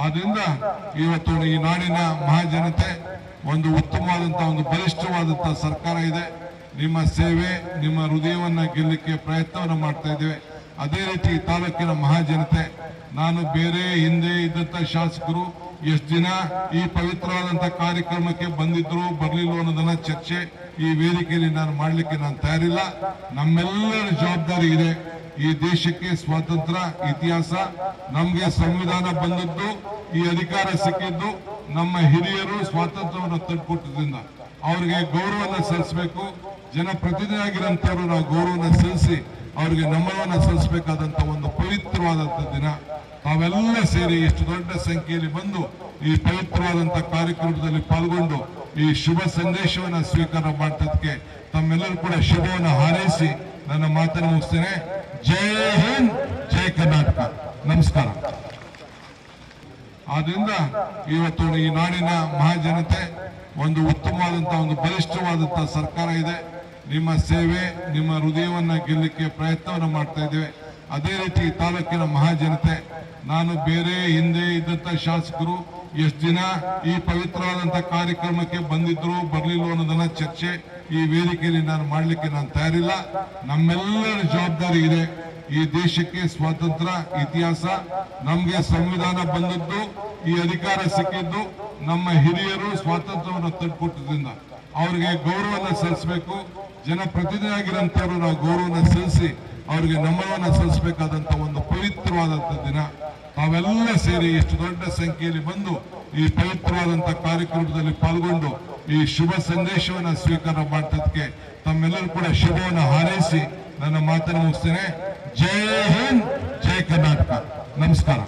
ಆದ್ರಿಂದ ಇವತ್ತು ಈ ನಾಡಿನ ಮಹಾಜನತೆ ಒಂದು ಉತ್ತಮವಾದಂತಹ ಒಂದು ಬಲಿಷ್ಠವಾದಂತಹ ಸರ್ಕಾರ ಇದೆ. ನಿಮ್ಮ ಸೇವೆ, ನಿಮ್ಮ ಹೃದಯವನ್ನ ಗೆಲ್ಲಕ್ಕೆ ಪ್ರಯತ್ನವನ್ನು ಮಾಡ್ತಾ ಇದ್ದೇವೆ. ಅದೇ ರೀತಿ ತಾಲೂಕಿನ ಮಹಾಜನತೆ, ನಾನು ಬೇರೆ ಹಿಂದೆ ಇದ್ದಂತ ಶಾಸಕರು ಎಷ್ಟು ದಿನ ಈ ಪವಿತ್ರವಾದಂತ ಕಾರ್ಯಕ್ರಮಕ್ಕೆ ಬಂದಿದ್ರು ಬರಲಿಲ್ಲ ಅನ್ನೋದನ್ನ ಚರ್ಚೆ ಈ ವೇದಿಕೆಯಲ್ಲಿ ನಾನು ಮಾಡ್ಲಿಕ್ಕೆ ನಾನು ತಯಾರಿಲ್ಲ. ನಮ್ಮೆಲ್ಲರ ಜವಾಬ್ದಾರಿ ಇದೆ. ಈ ದೇಶಕ್ಕೆ ಸ್ವಾತಂತ್ರ್ಯ, ಇತಿಹಾಸ, ನಮ್ಗೆ ಸಂವಿಧಾನ ಬಂದದ್ದು, ಈ ಅಧಿಕಾರ ಸಿಕ್ಕಿದ್ದು, ನಮ್ಮ ಹಿರಿಯರು ಸ್ವಾತಂತ್ರ್ಯವನ್ನು ತಂದುಕೊಟ್ಟಿದ್ರಿಂದ ಅವ್ರಿಗೆ ಗೌರವನ ಸಲ್ಲಿಸಬೇಕು. ಜನಪ್ರತಿನಿಧಿಯಾಗಿರೋಂಥವ್ರು ನಾವು ಗೌರವನ ಸಲ್ಲಿಸಿ ಅವರಿಗೆ ನಮನವನ್ನು ಸಲ್ಲಿಸಬೇಕಾದಂಥ ಒಂದು ಪವಿತ್ರವಾದಂಥ ದಿನ. ತಾವೆಲ್ಲ ಸೇರಿ ಇಷ್ಟು ದೊಡ್ಡ ಸಂಖ್ಯೆಯಲ್ಲಿ ಬಂದು ಈ ಪವಿತ್ರವಾದಂಥ ಕಾರ್ಯಕ್ರಮದಲ್ಲಿ ಪಾಲ್ಗೊಂಡು ಈ ಶುಭ ಸಂದೇಶವನ್ನ ಸ್ವೀಕಾರ ಮಾಡಿದ್ದಕ್ಕೆ ತಮ್ಮೆಲ್ಲರೂ ಕೂಡ ಶುಭವನ್ನು ಹಾರೈಸಿ ನನ್ನ ಮಾತನ್ನು ಮುಗಿಸ್ತೇನೆ. ಜೈ ಹಿಂದ್, ಜೈ ಕರ್ನಾಟಕ. ನಮಸ್ಕಾರ. ಆದ್ರಿಂದ ಇವತ್ತು ಈ ನಾಡಿನ ಮಹಾಜನತೆ ಒಂದು ಉತ್ತಮವಾದಂತಹ ಒಂದು ಬಲಿಷ್ಠವಾದಂತಹ ಸರ್ಕಾರ ಇದೆ. ನಿಮ್ಮ ಸೇವೆ, ನಿಮ್ಮ ಹೃದಯವನ್ನು ಗೆಲ್ಲಕ್ಕೆ ಪ್ರಯತ್ನವನ್ನು ಮಾಡ್ತಾ ಇದ್ದೇವೆ. ಅದೇ ರೀತಿ ತಾಲೂಕಿನ ಮಹಾಜನತೆ, ನಾನು ಬೇರೆ ಹಿಂದೆ ಇದ್ದಂಥ ಶಾಸಕರು ಎಷ್ಟು ದಿನ ಈ ಪವಿತ್ರವಾದಂಥ ಕಾರ್ಯಕ್ರಮಕ್ಕೆ ಬಂದಿದ್ರು ಬರಲಿಲ್ಲ ಅನ್ನೋದನ್ನ ಚರ್ಚೆ ಈ ವೇದಿಕೆಯಲ್ಲಿ ನಾನು ಮಾಡಲಿಕ್ಕೆ ನಾನು ತಯಾರಿಲ್ಲ. ನಮ್ಮೆಲ್ಲರ ಜವಾಬ್ದಾರಿ ಇದೆ. ಈ ದೇಶಕ್ಕೆ ಸ್ವಾತಂತ್ರ್ಯ, ಇತಿಹಾಸ, ನಮಗೆ ಸಂವಿಧಾನ ಬಂದದ್ದು, ಈ ಅಧಿಕಾರ ಸಿಕ್ಕಿದ್ದು, ನಮ್ಮ ಹಿರಿಯರು ಸ್ವಾತಂತ್ರ್ಯವನ್ನು ತಂದುಕೊಟ್ಟಿದ್ರಿಂದ. ಅವರಿಗೆ ಗೌರವನ ಸಲ್ಲಿಸಬೇಕು. ಜನಪ್ರತಿನಿಧಿಯಾಗಿರೋಂಥವ್ರು ನಾವು ಗೌರವನ ಸಲ್ಲಿಸಿ ಅವರಿಗೆ ನಮನವನ್ನು ಸಲ್ಲಿಸಬೇಕಾದಂತ ಒಂದು ಪವಿತ್ರವಾದಂತ ದಿನ. ತಾವೆಲ್ಲ ಸೇರಿ ಇಷ್ಟು ದೊಡ್ಡ ಸಂಖ್ಯೆಯಲ್ಲಿ ಬಂದು ಈ ಪವಿತ್ರವಾದಂತ ಕಾರ್ಯಕ್ರಮದಲ್ಲಿ ಪಾಲ್ಗೊಂಡು ಈ ಶುಭ ಸಂದೇಶವನ್ನ ಸ್ವೀಕಾರ ಮಾಡಿದ್ದಕ್ಕೆ ತಮ್ಮೆಲ್ಲರೂ ಕೂಡ ಶುಭವನ್ನು ಹಾರೈಸಿ ನನ್ನ ಮಾತನ್ನು ಮುಗಿಸ್ತೇನೆ. ಜೈ ಹಿಂದ್, ಜೈ ಕರ್ನಾಟಕ. ನಮಸ್ಕಾರ.